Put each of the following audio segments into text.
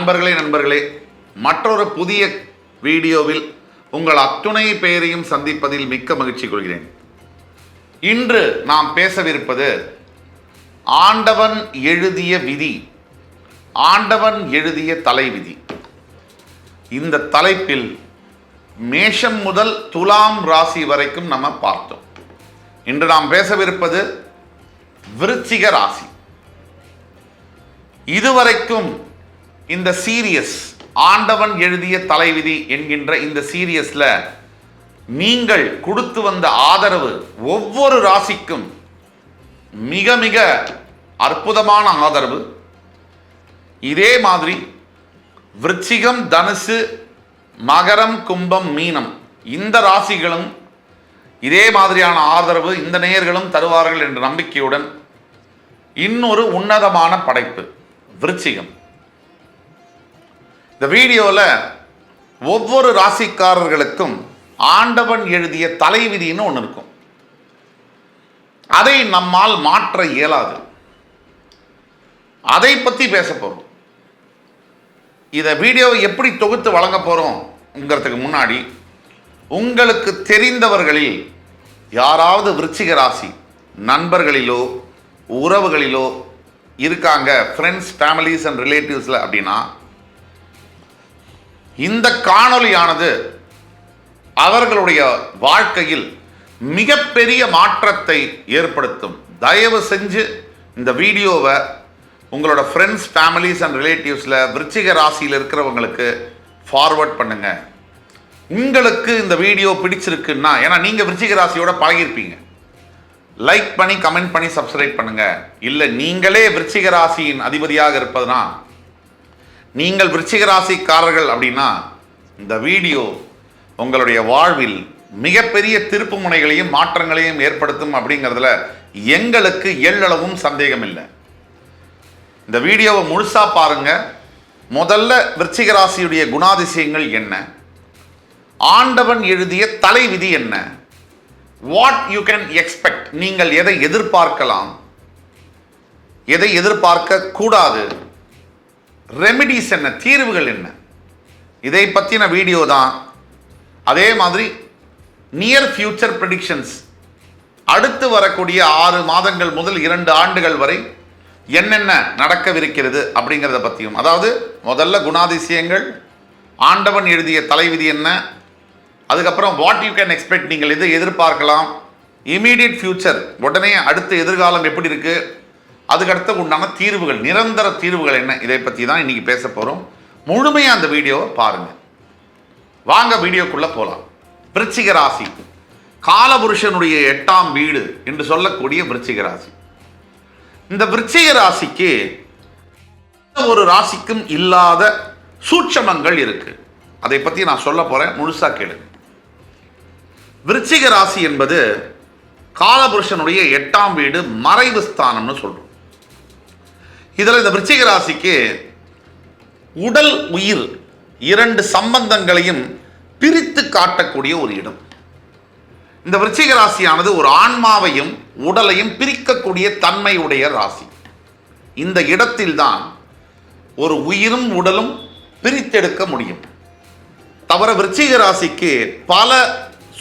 அன்பர்களே நண்பர்களே மற்றொரு புதிய வீடியோவில் உங்கள் அத்துணை பேரையும் சந்திப்பதில் மிக்க மகிழ்ச்சி கொள்கிறேன். இன்று நாம் பேசவிருப்பது ஆண்டவன் எழுதிய விதி ஆண்டவன் எழுதிய தலைவிதி. இந்த தலைப்பில் மேஷம் முதல் துலாம் ராசி வரைக்கும் நம்ம பார்த்தோம். இன்று நாம் பேசவிருப்பது விருச்சிக ராசி. இதுவரைக்கும் இந்த சீரியஸ் ஆண்டவன் எழுதிய தலைவிதி என்கின்ற இந்த சீரியஸ்ல நீங்கள் கொடுத்து வந்த ஆதரவு ஒவ்வொரு ராசிக்கும் மிக மிக அற்புதமான ஆதரவு. இதே மாதிரி விருச்சிகம் தனுசு மகரம் கும்பம் மீனம் இந்த ராசிகளும் இதே மாதிரியான ஆதரவு இந்த நேயர்களும் தருவார்கள் என்ற நம்பிக்கையுடன் இன்னொரு உன்னதமான படைப்பு விருச்சிகம். இந்த வீடியோவில் ஒவ்வொரு ராசிக்காரர்களுக்கும் ஆண்டவன் எழுதிய தலைவிதின்னு ஒன்று இருக்கும். அதை நம்மால் மாற்ற இயலாது. அதை பற்றி பேச போகிறோம் இதை வீடியோவை எப்படி தொகுத்து வழங்க போகிறோம்ங்கிறதுக்கு முன்னாடி உங்களுக்கு தெரிந்தவர்களில் யாராவது விருச்சிக ராசி நண்பர்களிலோ உறவுகளிலோ இருக்காங்க ஃப்ரெண்ட்ஸ் ஃபேமிலிஸ் அண்ட் ரிலேட்டிவ்ஸில் அப்படின்னா இந்த காணொளியானது அவர்களுடைய வாழ்க்கையில் மிகப்பெரிய மாற்றத்தை ஏற்படுத்தும். தயவு செஞ்சு இந்த வீடியோவை உங்களோட ஃப்ரெண்ட்ஸ் ஃபேமிலிஸ் அண்ட் ரிலேட்டிவ்ஸில் விருச்சிக ராசியில் இருக்கிறவங்களுக்கு ஃபார்வர்ட் பண்ணுங்க. உங்களுக்கு இந்த வீடியோ பிடிச்சிருக்குன்னா ஏன்னா நீங்கள் விருச்சிக ராசியோட பழகிருப்பீங்க லைக் பண்ணி கமெண்ட் பண்ணி சப்ஸ்கிரைப் பண்ணுங்க. இல்லை நீங்களே விருச்சிக ராசியின் அதிபதியாக இருப்பதுனா நீங்கள் விருச்சிகராசிக்காரர்கள் அப்படின்னா இந்த வீடியோ உங்களுடைய வாழ்வில் மிகப்பெரிய திருப்பு முனைகளையும் மாற்றங்களையும் ஏற்படுத்தும் அப்படிங்கிறதுல எங்களுக்கு எள்ளளவும் சந்தேகம் இல்லை இந்த வீடியோவை முழுசா பாருங்க. முதல்ல விருச்சிகராசியுடைய குணாதிசயங்கள் என்ன? ஆண்டவன் எழுதிய தலைவிதி என்ன? வாட் யூ கேன் எக்ஸ்பெக்ட் நீங்கள் எதை எதிர்பார்க்கலாம்? எதை எதிர்பார்க்க கூடாது ரெமிடிஸ் என்ன தீர்வுகள் என்ன? இதை பற்றின வீடியோ தான். அதே மாதிரி நியர் ஃபியூச்சர் ப்ரெடிக்ஷன்ஸ் அடுத்து வரக்கூடிய ஆறு மாதங்கள் முதல் இரண்டு ஆண்டுகள் வரை என்னென்ன நடக்கவிருக்கிறது அப்படிங்கிறத பற்றியும் அதாவது முதல்ல குணாதிசயங்கள் ஆண்டவன் எழுதிய தலைவிதி என்ன? அதுக்கப்புறம் வாட் யூ கேன் எக்ஸ்பெக்ட் நீங்கள் எது எதிர்பார்க்கலாம். இமீடியட் ஃபியூச்சர் உடனே அடுத்த எதிர்காலம் எப்படி இருக்குது அதுக்கடுத்து உண்டான தீர்வுகள் நிரந்தர தீர்வுகள் என்ன? இதை பற்றி தான் இன்னைக்கு பேச போகிறோம் முழுமையாக அந்த வீடியோவை பாருங்கள் வாங்க வீடியோக்குள்ளே போகலாம் விருச்சிக ராசி. காலபுருஷனுடைய எட்டாம் வீடு என்று சொல்லக்கூடிய விருச்சிக ராசி. இந்த விருச்சிக ராசிக்கு எந்த ஒரு ராசிக்கும் இல்லாத சூட்சமங்கள் இருக்கு. அதை பற்றி நான் சொல்ல போகிறேன் முழுசாக கேளு விருச்சிக ராசி என்பது காலபுருஷனுடைய எட்டாம் வீடு மறைவு ஸ்தானம்னு சொல்கிறோம் இதில் இந்த விருச்சிக ராசிக்கு உடல் உயிர் இரண்டு சம்பந்தங்களையும் பிரித்து காட்டக்கூடிய ஒரு இடம். இந்த விருச்சிக ராசியானது ஒரு ஆன்மாவையும் உடலையும் பிரிக்கக்கூடிய தன்மையுடைய ராசி. இந்த இடத்தில்தான் ஒரு உயிரும் உடலும் பிரித்தெடுக்க முடியும். தவிர விருச்சிக ராசிக்கு பல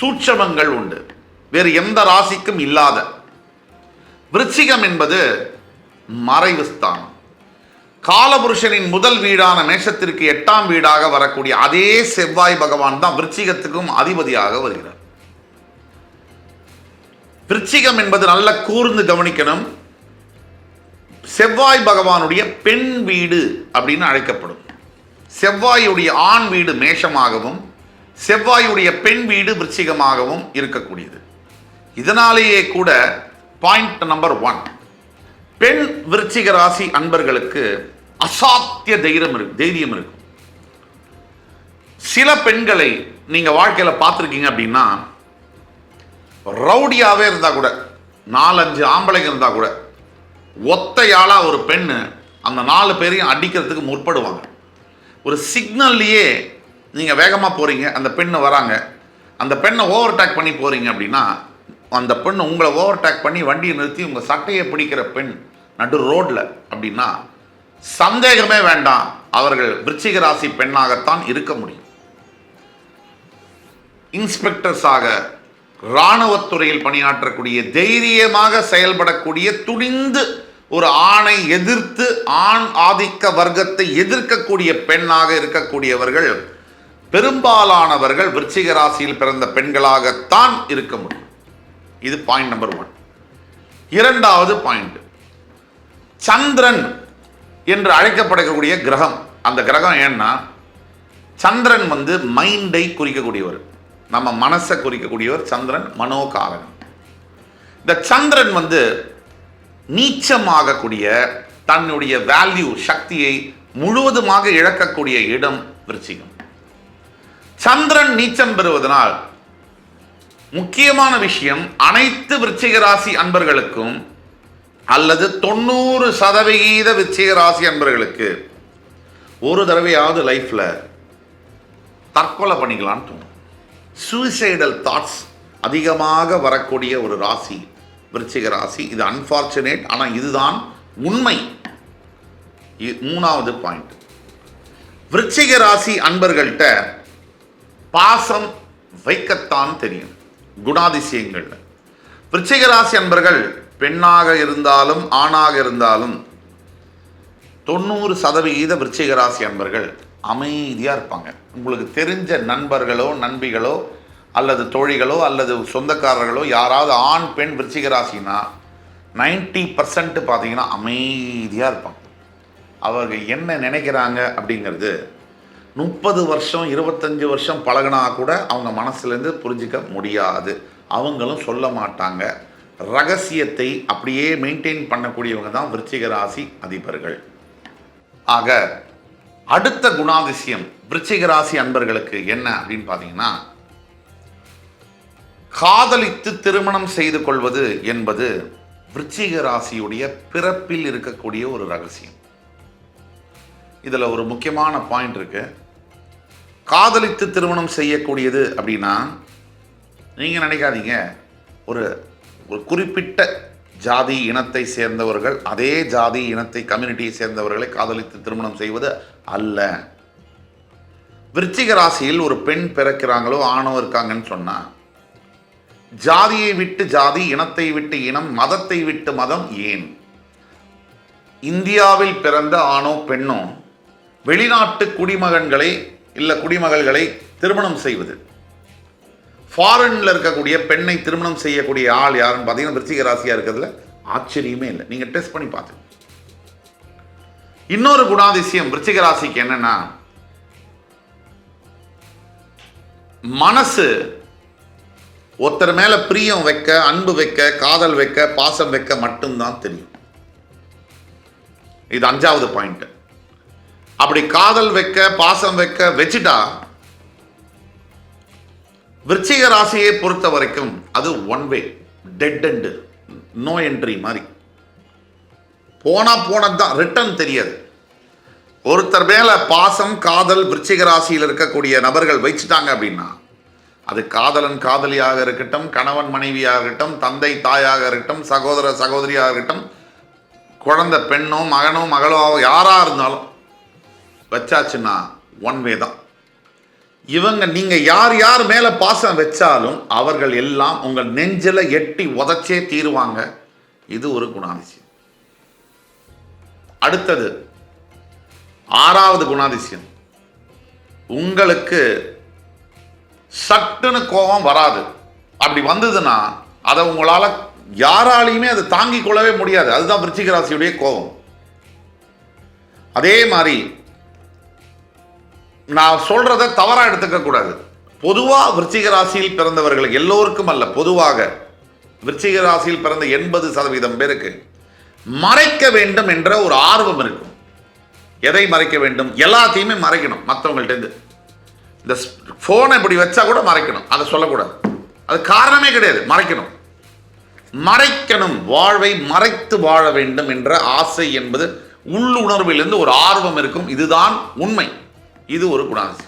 சூட்சமங்கள் உண்டு. வேறு எந்த ராசிக்கும் இல்லாத. விருச்சிகம் என்பது மறைவு ஸ்தானம் காலபுருஷனின் முதல் வீடான மேஷத்திற்கு எட்டாம் வீடாக வரக்கூடிய அதே செவ்வாய் பகவான் தான் விருச்சிகத்துக்கும் அதிபதியாக வருகிறார். விருச்சிகம் என்பது நல்ல கூர்ந்து கவனிக்கணும். செவ்வாய் பகவானுடைய பெண் வீடு அப்படின்னு அழைக்கப்படும். செவ்வாயுடைய ஆண் வீடு மேஷமாகவும் செவ்வாயுடைய பெண் வீடு விருச்சிகமாகவும் இருக்கக்கூடியது. இதனாலேயே கூட பாயிண்ட் நம்பர் ஒன் பெண் விருச்சிக ராசி அன்பர்களுக்கு அசாத்திய தைரியம் இருக்கு தைரியம் இருக்கும் சில பெண்களை நீங்க வாழ்க்கையில் பார்த்துருக்கீங்க அப்படின்னா ரவுடியாவே இருந்தா கூட நாலஞ்சு ஆம்பளைங்க இருந்தா கூட ஒத்தையாளா ஒரு பெண் அந்த நாலு பேரையும் அடிக்கிறதுக்கு முற்படுவாங்க. ஒரு சிக்னல்லையே நீங்கள் வேகமாக போகிறீங்க அந்த பெண்ணு வராங்க அந்த பெண்ணை ஓவர்டேக் பண்ணி போகிறீங்க அப்படின்னா அந்த பெண் உங்களை ஓவர்டேக் பண்ணி வண்டியை நிறுத்தி உங்கள் சட்டையை பிடிக்கிற பெண் நடு ரோட்டில் அப்படின்னா சந்தேகமே வேண்டாம். அவர்கள் விருச்சிக ராசி பெண்ணாகத்தான் இருக்க முடியும். இன்ஸ்பெக்டர்ஸாக இராணுவத்துறையில் பணியாற்றக்கூடிய தைரியமாக செயல்படக்கூடிய துணிந்து ஒரு ஆணை எதிர்த்து ஆண் ஆதிக்க வர்க்கத்தை எதிர்க்கக்கூடிய பெண்ணாக இருக்கக்கூடியவர்கள் பெரும்பாலானவர்கள் விருச்சிக ராசியில் பிறந்த பெண்களாகத்தான் இருக்க முடியும். இது பாயிண்ட் நம்பர் ஒன் இரண்டாவது பாயிண்ட் சந்திரன் என்று அழைக்கப்படக்கூடிய கிரகம். அந்த கிரகம் ஏன்னா சந்திரன் வந்து மைண்டை குறிக்கக்கூடியவர். நம்ம மனசை குறிக்கக்கூடியவர் சந்திரன் மனோகாரகன் இந்த சந்திரன் வந்து நீச்சமாகக்கூடிய தன்னுடைய வேல்யூ சக்தியை முழுவதுமாக இழக்கக்கூடிய இடம் விருச்சிகம். சந்திரன் நீச்சம் பெறுவதனால் முக்கியமான விஷயம் அனைத்து விருச்சிக ராசி அன்பர்களுக்கும் அல்லது தொண்ணூறு சதவிகித விருச்சிக ராசி அன்பர்களுக்கு ஒரு தடவையாவது லைஃப்பில் தற்கொலை பண்ணிக்கலான்னு தோணும். சூசைடல் தாட்ஸ் அதிகமாக வரக்கூடிய ஒரு ராசி விருச்சிக ராசி இது அன்ஃபார்ச்சுனேட் ஆனால் இதுதான் உண்மை. இ- மூணாவது பாயிண்ட் விருச்சிக ராசி அன்பர்கள்ட்ட பாசம் வைக்கத்தான் தெரியும். குணாதிசயங்கள் விருச்சிக ராசி அன்பர்கள் பெண்ணாக இருந்தாலும் ஆணாக இருந்தாலும் தொண்ணூறு சதவிகித விருச்சிக ராசி அன்பர்கள் அமைதியாக இருப்பாங்க. உங்களுக்கு தெரிஞ்ச நண்பர்களோ நண்பிகளோ அல்லது தோழிகளோ அல்லது சொந்தக்காரர்களோ யாராவது ஆண் பெண் விருச்சிக ராசினா நைன்டி பர்சன்ட் பார்த்தீங்கன்னா அமைதியாக இருப்பாங்க. அவர்கள் என்ன நினைக்கிறாங்க அப்படிங்கிறது முப்பது வருஷம் இருபத்தஞ்சு வருஷம் பழகுனா கூட அவங்க மனசுலேருந்து புரிஞ்சிக்க முடியாது. அவங்களும் சொல்ல மாட்டாங்க. ரகசியத்தை அப்படியே மெயின்டைன் பண்ணக்கூடியவங்க தான் விருச்சிக ராசி அதிபர்கள். ஆக அடுத்த குணாதிசயம் விருச்சிக ராசி அன்பர்களுக்கு என்ன அப்படின்னு பார்த்தீங்கன்னா காதலித்து திருமணம் செய்து கொள்வது என்பது விருச்சிக ராசியுடைய பிறப்பில் இருக்கக்கூடிய ஒரு ரகசியம். இதில் ஒரு முக்கியமான பாயிண்ட் இருக்குது காதலித்து திருமணம் செய்யக்கூடியது அப்படின்னா நீங்கள் நினைக்காதீங்க. ஒரு ஒரு குறிப்பிட்ட ஜாதி இனத்தை சேர்ந்தவர்கள் அதே ஜாதி இனத்தை கம்யூனிட்டியை சேர்ந்தவர்களை காதலித்து திருமணம் செய்வது அல்ல. விருச்சிக ராசியில் ஒரு பெண் பிறக்கிறாங்களோ ஆணோ இருக்காங்கன்னு சொன்னால் ஜாதியை விட்டு ஜாதி இனத்தை விட்டு இனம் மதத்தை விட்டு மதம் ஏன்? இந்தியாவில் பிறந்த ஆணோ பெண்ணோ வெளிநாட்டு குடிமகன்களை இல்லை குடிமகள்களை திருமணம் செய்வது. ஃபாரின்ல இருக்கக்கூடிய பெண்ணை திருமணம் செய்யக்கூடிய ஆள் யாருன்னு பார்த்தீங்கன்னா விருச்சிக ராசியாக இருக்கிறதுல ஆச்சரியமே இல்லை. நீங்க டெஸ்ட் பண்ணி பார்த்து. இன்னொரு குணாதிசயம் விருச்சிக ராசிக்கு என்னன்னா மனசு ஒருத்தர் மேல பிரியம் வைக்க அன்பு வைக்க காதல் வைக்க பாசம் வைக்க மட்டும்தான் தெரியும். இது அஞ்சாவது பாயிண்ட் அப்படி காதல் வைக்க பாசம் வைக்க வச்சுட்டா விருச்சிக ராசியை பொறுத்த வரைக்கும் அது one way dead and no entry மாதிரி. போனா போனது தான் ரிட்டர்ன் தெரியாது. ஒருத்தர் மேல பாசம் காதல் விருச்சிக ராசியில் இருக்கக்கூடிய நபர்கள் வச்சுட்டாங்க அப்படின்னா அது காதலன் காதலியாக இருக்கட்டும் கணவன் மனைவியாக இருக்கட்டும் தந்தை தாயாக இருக்கட்டும் சகோதர சகோதரியாக இருக்கட்டும் குழந்தை பெண்ணோ மகனோ மகளோ யாராக இருந்தாலும் வச்சாச்சுன்னா ஒன் வே தான். இவங்க நீங்கள் யார் யார் மேலே பாசம் வச்சாலும் அவர்கள் எல்லாம் உங்கள் நெஞ்சில் எட்டி உதச்சே தீருவாங்க. இது ஒரு குணாதிசயம். அடுத்தது ஆறாவது குணாதிசயம். உங்களுக்கு சட்டுன்னு கோபம் வராது. அப்படி வந்ததுன்னா அதை உங்களால் யாராலையுமே அதை தாங்கிக் கொள்ளவே முடியாது. அதுதான் விருச்சிக ராசியுடைய கோபம். அதே மாதிரி நான் சொல்றத தவறா எடுத்துக்க கூடாது. பொதுவா விருச்சிக ராசியில் பிறந்தவர்கள் எல்லோருக்கும் அல்ல பொதுவாக விருச்சிக ராசியில் பிறந்த எண்பது சதவீதம் பேருக்கு மறைக்க வேண்டும் என்ற ஒரு ஆர்வம் இருக்கும். எதை மறைக்க வேண்டும்? எல்லாத்தையுமே மறைக்கணும் மற்றவங்கள்ட்டேருந்து இந்த ஃபோனை இப்படி வச்சா கூட மறைக்கணும் அதை சொல்லக்கூடாது. அது காரணமே கிடையாது மறைக்கணும். மறைக்கணும் வாழ்வை மறைத்து வாழ வேண்டும் என்ற ஆசை என்பது உள்ளுணர்விலிருந்து ஒரு ஆர்வம் இருக்கும் இதுதான் உண்மை. இது ஒரு குணாதிசயம்.